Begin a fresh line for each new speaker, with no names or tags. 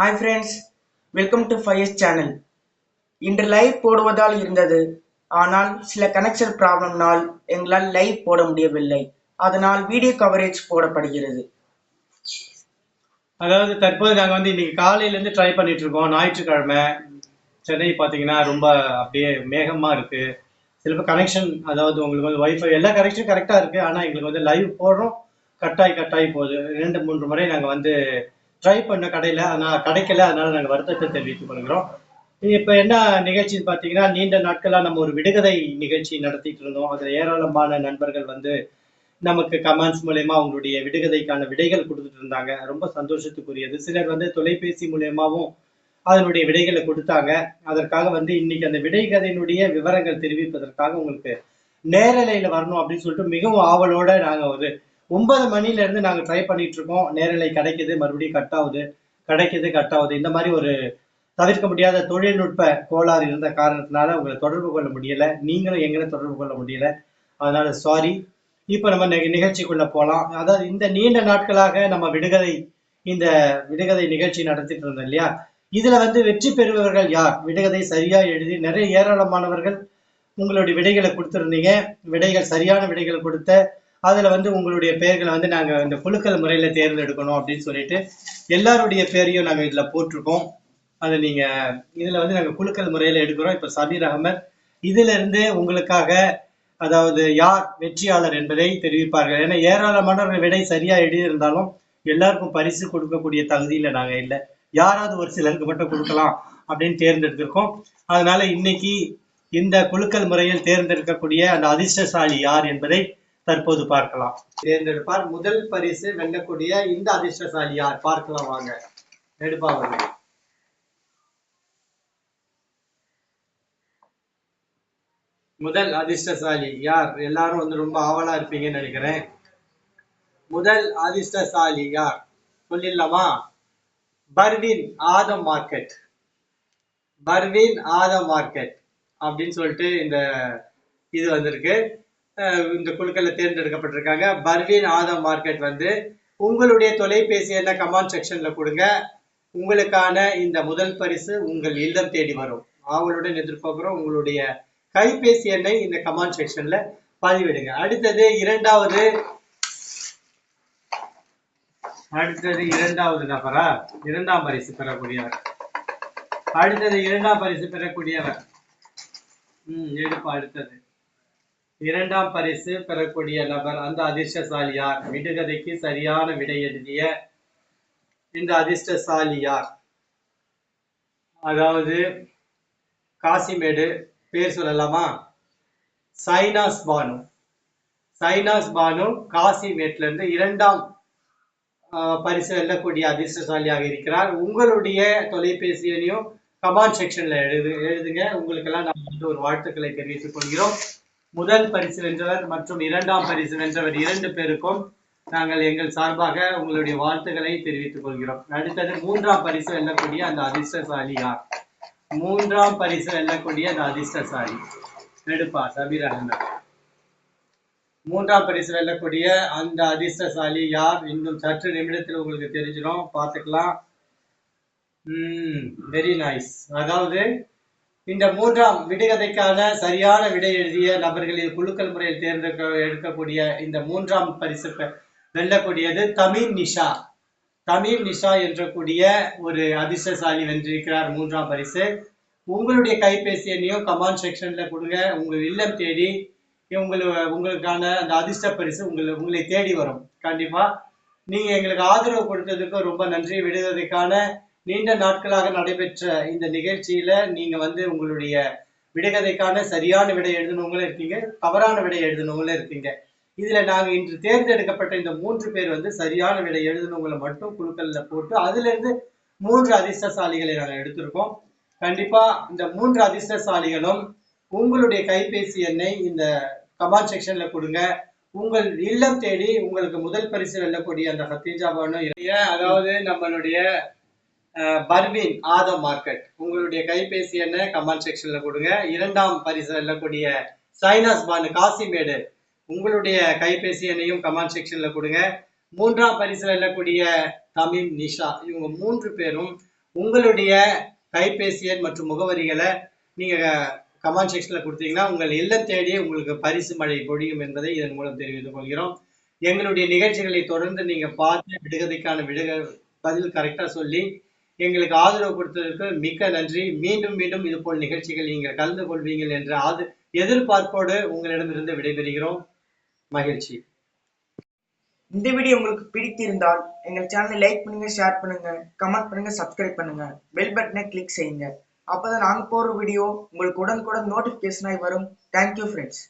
Hi friends welcome to ஃபைஎஸ் channel இன்று live போடுவதால் இருந்தது. ஆனால் சில கனெக்ஷன் ப்ராப்ளம்னால் எங்களால் லைவ் போட முடியவில்லை. அதனால் வீடியோ கவரேஜ் போடப்படுகிறது.
அதாவது தற்போது நாங்கள் வந்து இன்னைக்கு காலையிலேருந்து ட்ரை பண்ணிட்டு இருக்கோம் ஞாயிற்றுக்கிழமை சென்னை பார்த்தீங்கன்னா ரொம்ப அப்படியே மேகமாக இருக்கு. சில கனெக்ஷன் அதாவது உங்களுக்கு வந்து ஒய்ஃபை எல்லா கனெக்ஷனும் கரெக்டாக இருக்குது ஆனால் எங்களுக்கு வந்து லைவ் போடுறோம். கட்டாய் கட்டாய் போகுது. ரெண்டு மூன்று முறை நாங்கள் வந்து ட்ரை பண்ண கடையில் ஆனா கிடைக்கல அதனால நாங்கள் வருத்தத்தை தெரிவித்துக் கொள்கிறோம். இப்போ என்ன நிகழ்ச்சின்னு பார்த்தீங்கன்னா நீண்ட நாட்களாக நம்ம ஒரு விடுகதை நிகழ்ச்சி நடத்திட்டு இருந்தோம். அதில் ஏராளமான நண்பர்கள் வந்து நமக்கு கமெண்ட்ஸ் மூலயமா அவங்களுடைய விடுகதைக்கான விடைகள் கொடுத்துட்டு இருந்தாங்க. ரொம்ப சந்தோஷத்துக்குரியது. சிலர் வந்து தொலைபேசி மூலயமாவும் அதனுடைய விடைகளை கொடுத்தாங்க. அதற்காக வந்து இன்னைக்கு அந்த விடைகதையினுடைய விவரங்கள் தெரிவிப்பதற்காக உங்களுக்கு நேரலையில் வரணும் அப்படின்னு சொல்லிட்டு மிகவும் ஆவலோட நாங்கள் ஒரு ஒன்பது மணில இருந்து நாங்க ட்ரை பண்ணிட்டு இருக்கோம் நேரலை கிடைக்குது மறுபடியும் கட் ஆகுது கிடைக்குது கட் ஆகுது. இந்த மாதிரி ஒரு தவிர்க்க முடியாத தொழில்நுட்ப கோளாறு இருந்த காரணத்தினால உங்களை தொடர்பு கொள்ள முடியல. நீங்களும் எங்களை தொடர்பு கொள்ள முடியல. அதனால சாரி இப்போ நம்ம நிகழ்ச்சிக்குள்ள போகலாம் அதாவது இந்த நீண்ட நாட்களாக நம்ம விடுகதை இந்த விடுகதை நிகழ்ச்சி நடத்திட்டு இருந்தோம் இல்லையா? இதுல வந்து வெற்றி பெறுபவர்கள் யார்? விடுகதை சரியா எழுதி நிறைய ஏராளமானவர்கள் உங்களுடைய விடைகளை கொடுத்துருந்தீங்க. விடைகள் சரியான விடைகள் கொடுத்த அதில் வந்து உங்களுடைய பெயர்களை வந்து நாங்கள் இந்த குழுக்கள் முறையில் தேர்ந்தெடுக்கணும் அப்படின்னு சொல்லிட்டு எல்லாருடைய பேரையும் நாங்கள் இதில் போட்டிருக்கோம். அதை நீங்கள் இதில் வந்து நாங்கள் குழுக்கள் முறையில் எடுக்கிறோம். இப்போ சபீர் அகமத் இதிலிருந்து உங்களுக்காக அதாவது யார் வெற்றியாளர் என்பதை தெரிவிப்பார்கள். ஏன்னா ஏராளமானவர்கள் விடை சரியாக எழுதியிருந்தாலும் எல்லாருக்கும் பரிசு கொடுக்கக்கூடிய தகுதியில் நாங்கள் இல்லை. யாராவது ஒரு சிலருக்கு மட்டும் கொடுக்கலாம் அப்படின்னு தேர்ந்தெடுத்திருக்கோம். அதனால இன்னைக்கு இந்த குழுக்கள் முறையில் தேர்ந்தெடுக்கக்கூடிய அந்த அதிர்ஷ்டசாலி யார் என்பதை தற்போது பார்க்கலாம். தேர்ந்தெடுப்பார். முதல் பரிசு வெல்லக்கூடிய இந்த அதிர்ஷ்டசாலி யார்? பார்க்கலாம் வாங்க. எடுப்பாங்க முதல் அதிர்ஷ்டசாலி யார்? எல்லாரும் வந்து ரொம்ப ஆவலா இருப்பீங்கன்னு நினைக்கிறேன். முதல் அதிர்ஷ்டசாலி யார்? சொல்லிடலாமா? பர்வின் ஆதம் மார்க்கெட். பர்வின் ஆதம் மார்க்கெட் அப்படின்னு சொல்லிட்டு இந்த இது வந்திருக்கு. இந்த குழுக்களில் தேர்ந்தெடுக்கப்பட்டிருக்காங்க. பர்வின் ஆதம் மார்க்கெட் வந்து உங்களுடைய தொலைபேசி எண்ண கமெண்ட் செக்ஷன்ல கொடுங்க. உங்களுக்கான இந்த முதல் பரிசு உங்கள் இல்லம் தேடி வரும். ஆவலுடன் எதிர்பார்க்குறோம். உங்களுடைய கைபேசி எண்ணை இந்த கமெண்ட் செக்ஷன்ல பதிவிடுங்க. அடுத்தது இரண்டாவது அடுத்தது இரண்டாவது நபரா? இரண்டாம் பரிசு பெறக்கூடியவர். அடுத்தது இரண்டாம் பரிசு பெறக்கூடியவர். ம் எடுப்பா அடுத்தது. இரண்டாம் பரிசு பெறக்கூடிய நபர் அந்த அதிர்ஷ்டசாலி யார்? விடுகதைக்கு சரியான விடை எழுதிய இந்த அதிர்ஷ்டசாலி யார்? அதாவது காசிமேடு பேர் சொல்லலாமா? சைனாஸ் பானு. சைனாஸ் பானு காசிமேட்ல இருந்து இரண்டாம் ஆஹ், பரிசு வெல்லக்கூடிய அதிர்ஷ்டசாலியாக இருக்கிறார். உங்களுடைய தொலைபேசி எண்ணையும் கமெண்ட் செக்ஷன்ல எழுது எழுதுங்க. உங்களுக்கெல்லாம் நான் வந்து ஒரு வாழ்த்துக்களை தெரிவித்துக் கொள்கிறோம். முதல் பரிசு வென்றவர் மற்றும் இரண்டாம் பரிசு வென்றவர் இரண்டு பேருக்கும் நாங்கள் எங்கள் சார்பாக உங்களுடைய வாழ்த்துக்களை தெரிவித்துக் கொள்கிறோம். அடுத்தது மூன்றாம் பரிசு வெல்லக்கூடிய அந்த அதிர்ஷ்டசாலி யார்? மூன்றாம் பரிசு வெல்லக்கூடிய அந்த அதிர்ஷ்டசாலி. நெடுப்பா சபீர் அகமது மூன்றாம் பரிசு வெல்லக்கூடிய அந்த அதிர்ஷ்டசாலி யார்? இன்னும் சற்று நிமிடத்தில் உங்களுக்கு தெரிஞ்சிடும். பார்த்துக்கலாம். ம் வெரி நைஸ் அதாவது இந்த மூன்றாம் விடுகதைக்கான சரியான விடை எழுதிய நபர்களில் குழுக்கள் முறையில் தேர்ந்தெடுக்க எடுக்கக்கூடிய இந்த மூன்றாம் பரிசு பெ- வெல்லக்கூடியது தமிழ் நிஷா. தமிழ் நிஷா என்ற கூடிய ஒரு அதிர்ஷ்டசாலி வென்றிருக்கிறார் மூன்றாம் பரிசு. உங்களுடைய கைபேசி எண்ணையும் கமெண்ட் செக்ஷன்ல கொடுங்க. உங்கள் இல்லம் தேடி உங்களுக்கு உங்களுக்கான அந்த அதிர்ஷ்ட பரிசு உங்களை உங்களை தேடி வரும். கண்டிப்பா. நீங்க எங்களுக்கு ஆதரவு கொடுத்ததுக்கு ரொம்ப நன்றி. விடுவதற்கான நீண்ட நாட்களாக நடைபெற்ற இந்த நிகழ்ச்சியில நீங்க வந்து உங்களுடைய விடைகதைக்கான சரியான விடை எழுதினவங்களும் இருக்கீங்க தவறான விடை எழுதினவங்களும் இருக்கீங்க. இதுல நாங்க இன்று தேர்ந்தெடுக்கப்பட்ட இந்த மூன்று பேர் வந்து சரியான விடை எழுதினவங்களை மட்டும் குழுக்கள்ல போட்டு அதுல இருந்து மூன்று அதிர்ஷ்டசாலிகளை நாங்கள் எடுத்திருக்கோம். கண்டிப்பா இந்த மூன்று அதிர்ஷ்டசாலிகளும் உங்களுடைய கைபேசி எண்ணை இந்த கமெண்ட் செக்ஷன்ல கொடுங்க. உங்கள் இல்லம் தேடி உங்களுக்கு முதல் பரிசு வெல்லக்கூடிய அந்த ஹத்தீஜா பானு அதாவது நம்மளுடைய பர்வீன் ஆதம் மார்க்கெட். உங்களுடைய கைபேசி எண்ணை கமெண்ட் செக்ஷன்ல கொடுங்க. இரண்டாம் பரிசு வெல்லக்கூடிய சைனாஸ் பானு காசிமேடு. உங்களுடைய கைபேசி எண்ணையும் கமெண்ட் செக்ஷன்ல கொடுங்க. மூன்றாம் பரிசு வெல்லக்கூடிய தமிம் நிஷா. இவங்க மூன்று பேரும் உங்களுடைய கைபேசி எண் மற்றும் முகவரிகளை நீங்க கமெண்ட் செக்ஷன்ல கொடுத்தீங்கன்னா உங்கள் இல்லம் தேடி உங்களுக்கு பரிசு மழை பொழியும் என்பதை இதன் மூலம் தெரிவித்துக் கொள்கிறோம். எங்களுடைய நிகழ்ச்சிகளை தொடர்ந்து நீங்க பார்த்து விடுகதைக்கான விடுக பதில் கரெக்டா சொல்லி எங்களுக்கு ஆதரவு கொடுத்ததற்கு மிக்க நன்றி. மீண்டும் மீண்டும் இது போல் நிகழ்ச்சிகள் நீங்கள் கலந்து கொள்வீங்கள் என்ற ஆது எதிர்பார்ப்போடு உங்களிடமிருந்து விடைபெறுகிறோம். மகிழ்ச்சி.
இந்த வீடியோ உங்களுக்கு பிடித்திருந்தால் எங்கள் சேனலை லைக் பண்ணுங்க ஷேர் பண்ணுங்க கமெண்ட் பண்ணுங்க சப்ஸ்கிரைப் பண்ணுங்க. பெல் பட்டனை கிளிக் செய்யுங்க. அப்பதான் நாங்க போற வீடியோ உங்களுக்கு உடனுக்குடன் நோட்டிபிகேஷனாய் வரும். Thank you friends